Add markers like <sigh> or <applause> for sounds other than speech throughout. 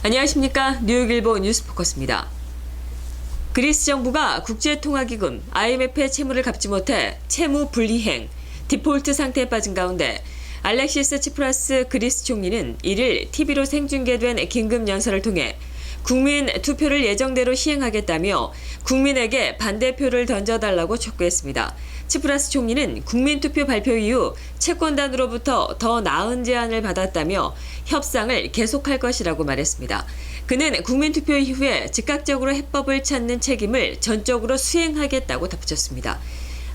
안녕하십니까. 뉴욕일보 뉴스포커스입니다. 그리스 정부가 국제통화기금 IMF의 채무를 갚지 못해 채무 불이행, 디폴트 상태에 빠진 가운데 알렉시스 치프라스 그리스 총리는 1일 TV로 생중계된 긴급 연설을 통해 국민 투표를 예정대로 시행하겠다며 국민에게 반대표를 던져달라고 촉구했습니다. 치프라스 총리는 국민 투표 발표 이후 채권단으로부터 더 나은 제안을 받았다며 협상을 계속할 것이라고 말했습니다. 그는 국민 투표 이후에 즉각적으로 해법을 찾는 책임을 전적으로 수행하겠다고 덧붙였습니다.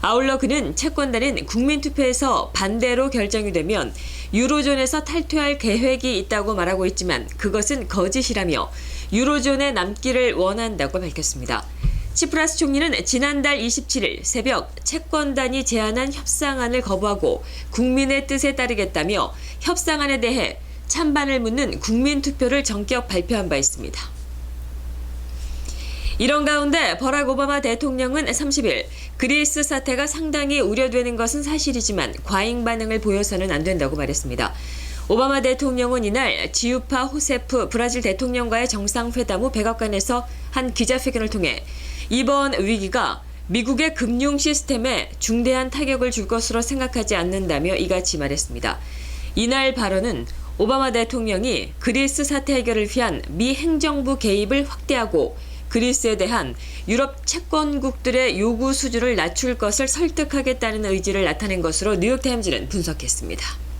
아울러 그는 채권단은 국민투표에서 반대로 결정이 되면 유로존에서 탈퇴할 계획이 있다고 말하고 있지만 그것은 거짓이라며 유로존에 남기를 원한다고 밝혔습니다. 치프라스 총리는 지난달 27일 새벽 채권단이 제안한 협상안을 거부하고 국민의 뜻에 따르겠다며 협상안에 대해 찬반을 묻는 국민 투표를 전격 발표한 바 있습니다. 이런 가운데 버락 오바마 대통령은 30일 그리스 사태가 상당히 우려되는 것은 사실이지만 과잉 반응을 보여서는 안 된다고 말했습니다. 오바마 대통령은 이날 지우파 호세프 브라질 대통령과의 정상회담 후 백악관에서 한 기자회견을 통해 이번 위기가 미국의 금융 시스템에 중대한 타격을 줄 것으로 생각하지 않는다며 이같이 말했습니다. 이날 발언은 오바마 대통령이 그리스 사태 해결을 위한 미 행정부 개입을 확대하고 그리스에 대한 유럽 채권국들의 요구 수준을 낮출 것을 설득하겠다는 의지를 나타낸 것으로 뉴욕타임즈는 분석했습니다.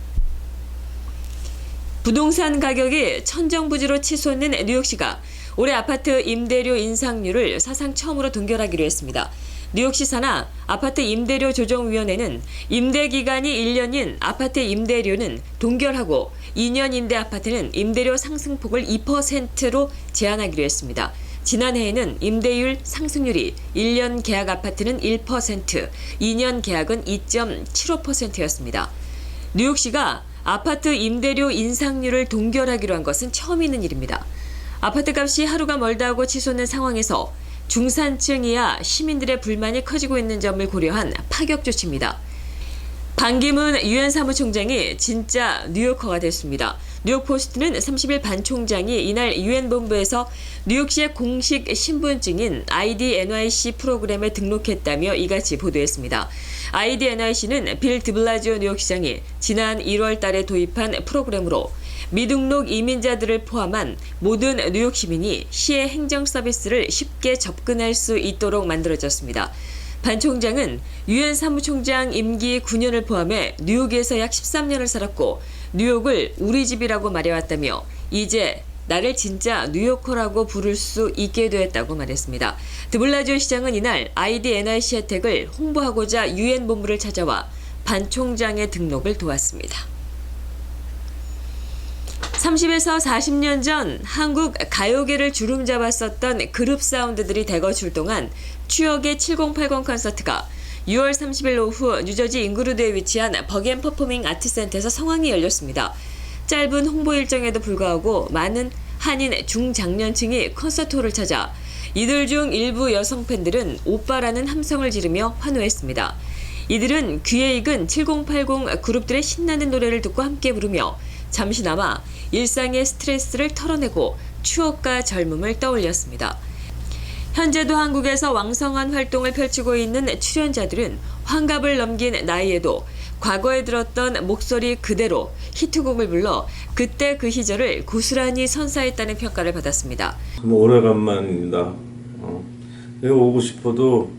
부동산 가격이 천정부지로 치솟는 뉴욕시가 올해 아파트 임대료 인상률을 사상 처음으로 동결하기로 했습니다. 뉴욕시 산하 아파트 임대료 조정위원회는 임대 기간이 1년인 아파트 임대료는 동결하고 2년 임대 아파트는 임대료 상승폭을 2%로 제한하기로 했습니다. 지난해에는 임대율 상승률이 1년 계약 아파트는 1%, 2년 계약은 2.75%였습니다. 뉴욕시가 아파트 임대료 인상률을 동결하기로 한 것은 처음 있는 일입니다. 아파트 값이 하루가 멀다 하고 치솟는 상황에서 중산층 이하 시민들의 불만이 커지고 있는 점을 고려한 파격 조치입니다. 반기문 유엔 사무총장이 진짜 뉴요커가 됐습니다. 뉴욕 포스트는 30일 반 총장이 이날 유엔 본부에서 뉴욕시의 공식 신분증인 ID NYC 프로그램에 등록했다며 이같이 보도했습니다. ID NYC는 빌 드블라지오 뉴욕시장이 지난 1월 달에 도입한 프로그램으로 미등록 이민자들을 포함한 모든 뉴욕 시민이 시의 행정 서비스를 쉽게 접근할 수 있도록 만들어졌습니다. 반 총장은 유엔 사무총장 임기 9년을 포함해 뉴욕에서 약 13년을 살았고 뉴욕을 우리 집이라고 말해왔다며 이제 나를 진짜 뉴요커라고 부를 수 있게 되었다고 말했습니다. 드블라지오 시장은 이날 ID NIC 혜택을 홍보하고자 유엔 본부를 찾아와 반 총장의 등록을 도왔습니다. 30에서 40년 전 한국 가요계를 주름 잡았었던 그룹 사운드들이 대거 출동한 추억의 7080 콘서트가 6월 30일 오후 뉴저지 잉그루드에 위치한 버겐 퍼포밍 아트 센터에서 성황이 열렸습니다. 짧은 홍보 일정에도 불구하고 많은 한인 중장년층이 콘서트홀을 찾아 이들 중 일부 여성 팬들은 오빠라는 함성을 지르며 환호했습니다. 이들은 귀에 익은 7080 그룹들의 신나는 노래를 듣고 함께 부르며 잠시나마 일상의 스트레스를 털어내고 추억과 젊음을 떠올렸습니다. 현재도 한국에서 왕성한 활동을 펼치고 있는 출연자들은 환갑을 넘긴 나이에도 과거에 들었던 목소리 그대로 히트곡을 불러 그때 그 시절을 고스란히 선사했다는 평가를 받았습니다. 정말 오래간만입니다. 어, 여기 오고 싶어도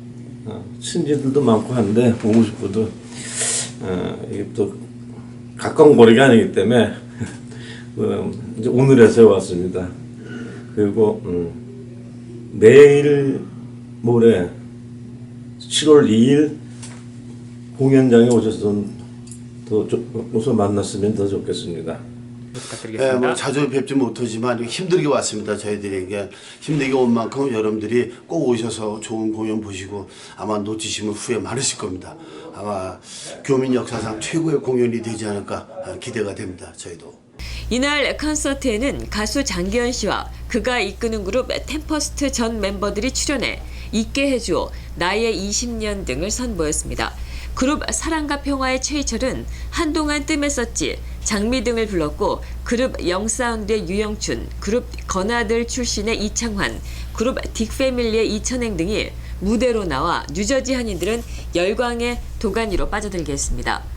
어, 친지들도 많고 한데 오고 싶어도 어, 이게 또 가까운 거리가 아니기 때문에 어, <laughs> 이제 오늘에서 왔습니다. 그리고 음, 내일 모레 7월 2일 공연장에 오셔서 더 조- 오서 만났으면 더 좋겠습니다. 예, 뭐 자주 뵙지 못하지만 힘들게 왔습니다. 저희들에게 힘들게 온 만큼 여러분들이 꼭 오셔서 좋은 공연 보시고 아마 놓치시면 후회 많으실 겁니다. 아마 교민 역사상 최고의 공연이 되지 않을까 아, 기대가 됩니다. 저희도. 이날 콘서트에는 가수 장기현 씨와 그가 이끄는 그룹 템퍼스트 전 멤버들이 출연해 있게 해줘 나의 20년 등을 선보였습니다. 그룹 사랑과 평화의 최희철은 한동안 뜸했었지 장미 등을 불렀고 그룹 영사운드의 유영춘, 그룹 건아들 출신의 이창환, 그룹 딕패밀리의 이천행 등이 무대로 나와 뉴저지 한인들은 열광의 도가니로 빠져들게 했습니다.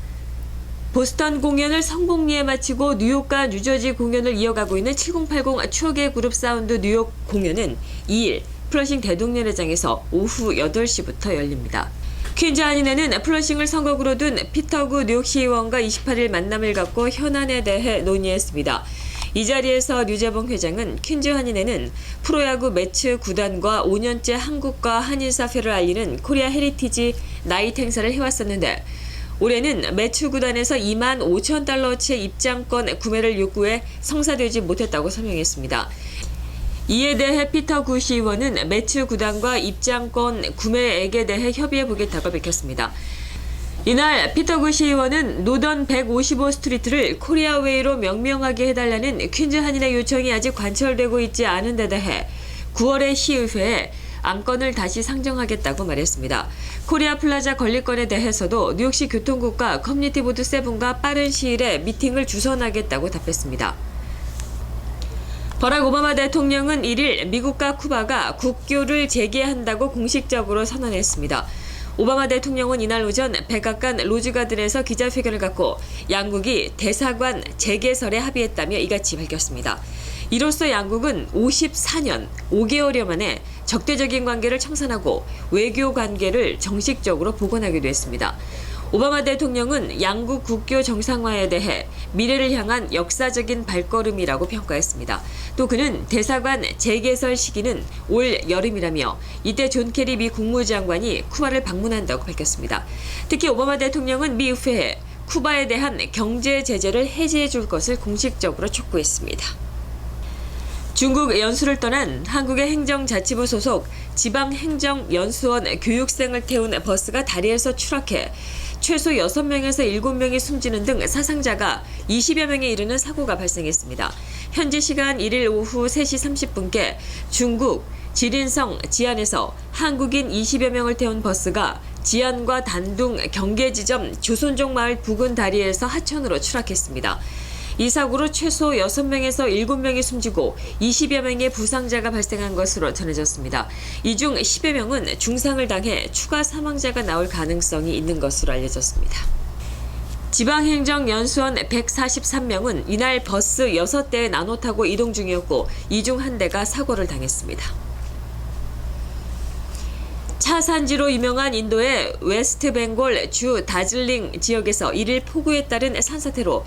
보스턴 공연을 성공리에 마치고 뉴욕과 뉴저지 공연을 이어가고 있는 7080 추억의 그룹 사운드 뉴욕 공연은 2일 플러싱 대동연회장에서 오후 8시부터 열립니다. 퀸즈 한인회는 플러싱을 선곡으로 둔 피터구 뉴욕시의원과 28일 만남을 갖고 현안에 대해 논의했습니다. 이 자리에서 류재봉 회장은 퀸즈 한인회는 프로야구 매치 구단과 5년째 한국과 한인 사회를 알리는 코리아 헤리티지 나이트 행사를 해왔었는데 올해는 매치 구단에서 2만 5천 달러치의 입장권 구매를 요구해 성사되지 못했다고 설명했습니다. 이에 대해 피터 구 시의원은 매치 구단과 입장권 구매액에 대해 협의해 보겠다고 밝혔습니다. 이날 피터 구 시의원은 노던 155 스트리트를 코리아웨이로 명명하게 해달라는 퀸즈 한인의 요청이 아직 관철되고 있지 않은 데 대해 9월에 시의회에 안건을 다시 상정하겠다고 말했습니다. 코리아 플라자 건립건에 대해서도 뉴욕시 교통국과 커뮤니티 보드 세븐과 빠른 시일에 미팅을 주선하겠다고 답했습니다. 버락 오바마 대통령은 1일 미국과 쿠바가 국교를 재개한다고 공식적으로 선언했습니다. 오바마 대통령은 이날 오전 백악관 로즈가든에서 기자회견을 갖고 양국이 대사관 재개설에 합의했다며 이같이 밝혔습니다. 이로써 양국은 54년 5개월여 만에 적대적인 관계를 청산하고 외교 관계를 정식적으로 복원하기도 했습니다. 오바마 대통령은 양국 국교 정상화에 대해 미래를 향한 역사적인 발걸음이라고 평가했습니다. 또 그는 대사관 재개설 시기는 올 여름이라며 이때 존 케리 미 국무장관이 쿠바를 방문한다고 밝혔습니다. 특히 오바마 대통령은 미 의회에 쿠바에 대한 경제 제재를 해제해 줄 것을 공식적으로 촉구했습니다. 중국 연수를 떠난 한국의 행정자치부 소속 지방행정연수원 교육생을 태운 버스가 다리에서 추락해 최소 6명에서 7명이 숨지는 등 사상자가 20여 명에 이르는 사고가 발생했습니다. 현지 시간 1일 오후 3시 30분께 중국 지린성 지안에서 한국인 20여 명을 태운 버스가 지안과 단둥 경계지점 조선족 마을 부근 다리에서 하천으로 추락했습니다. 이 사고로 최소 6명에서 7명이 숨지고 20여 명의 부상자가 발생한 것으로 전해졌습니다. 이 중 10여 명은 중상을 당해 추가 사망자가 나올 가능성이 있는 것으로 알려졌습니다. 지방행정연수원 143명은 이날 버스 6대에 나눠 타고 이동 중이었고 이 중 한 대가 사고를 당했습니다. 차 산지로 유명한 인도의 웨스트 벵골 주 다즐링 지역에서 1일 폭우에 따른 산사태로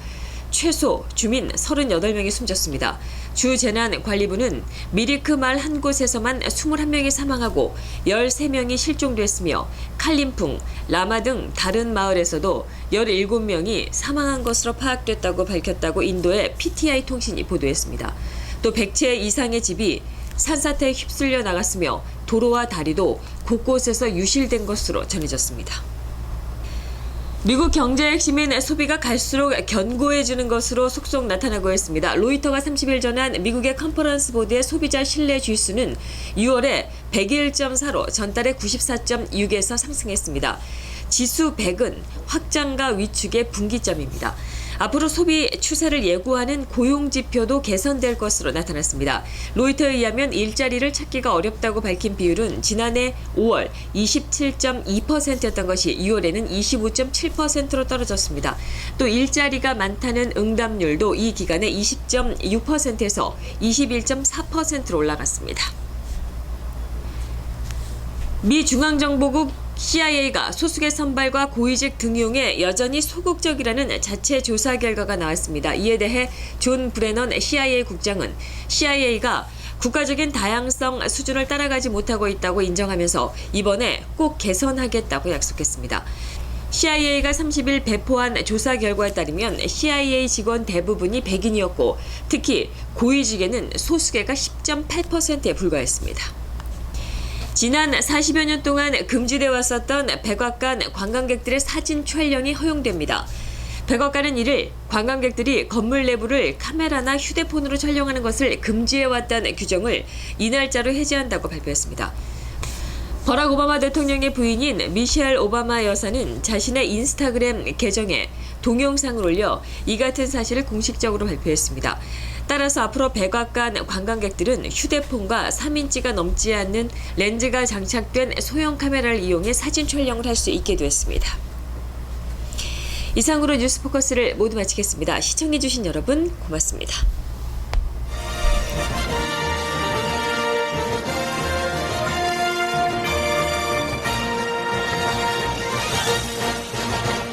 최소 주민 38명이 숨졌습니다. 주 재난관리부는 미리크 말 한 곳에서만 21명이 사망하고 13명이 실종됐으며 칼림풍, 라마 등 다른 마을에서도 17명이 사망한 것으로 파악됐다고 밝혔다고 인도의 PTI 통신이 보도했습니다. 또 100채 이상의 집이 산사태에 휩쓸려 나갔으며 도로와 다리도 곳곳에서 유실된 것으로 전해졌습니다. 미국 경제 핵심인 소비가 갈수록 견고해지는 것으로 속속 나타나고 있습니다. 로이터가 30일 전한 미국의 컨퍼런스 보드의 소비자 신뢰 지수는 6월에 101.4로 전달에 94.6에서 상승했습니다. 지수 100은 확장과 위축의 분기점입니다. 앞으로 소비 추세를 예고하는 고용 지표도 개선될 것으로 나타났습니다. 로이터에 의하면 일자리를 찾기가 어렵다고 밝힌 비율은 지난해 5월 27.2%였던 것이 6월에는 25.7%로 떨어졌습니다. 또 일자리가 많다는 응답률도 이 기간에 20.6%에서 21.4%로 올라갔습니다. 미 중앙정보국 CIA가 소수계 선발과 고위직 등용에 여전히 소극적이라는 자체 조사 결과가 나왔습니다. 이에 대해 존 브레넌 CIA 국장은 CIA가 국가적인 다양성 수준을 따라가지 못하고 있다고 인정하면서 이번에 꼭 개선하겠다고 약속했습니다. CIA가 30일 배포한 조사 결과에 따르면 CIA 직원 대부분이 백인이었고 특히 고위직에는 소수계가 10.8%에 불과했습니다. 지난 40여 년 동안 금지돼 왔었던 백악관 관광객들의 사진 촬영이 허용됩니다. 백악관은 이를 관광객들이 건물 내부를 카메라나 휴대폰으로 촬영하는 것을 금지해 왔다는 규정을 이날짜로 해제한다고 발표했습니다. 버락 오바마 대통령의 부인인 미셸 오바마 여사는 자신의 인스타그램 계정에 동영상을 올려 이 같은 사실을 공식적으로 발표했습니다. 따라서 앞으로 백악관 관광객들은 휴대폰과 3인치가 넘지 않는 렌즈가 장착된 소형 카메라를 이용해 사진 촬영을 할 수 있게 됐습니다. 이상으로 뉴스 포커스를 모두 마치겠습니다. 시청해주신 여러분 고맙습니다.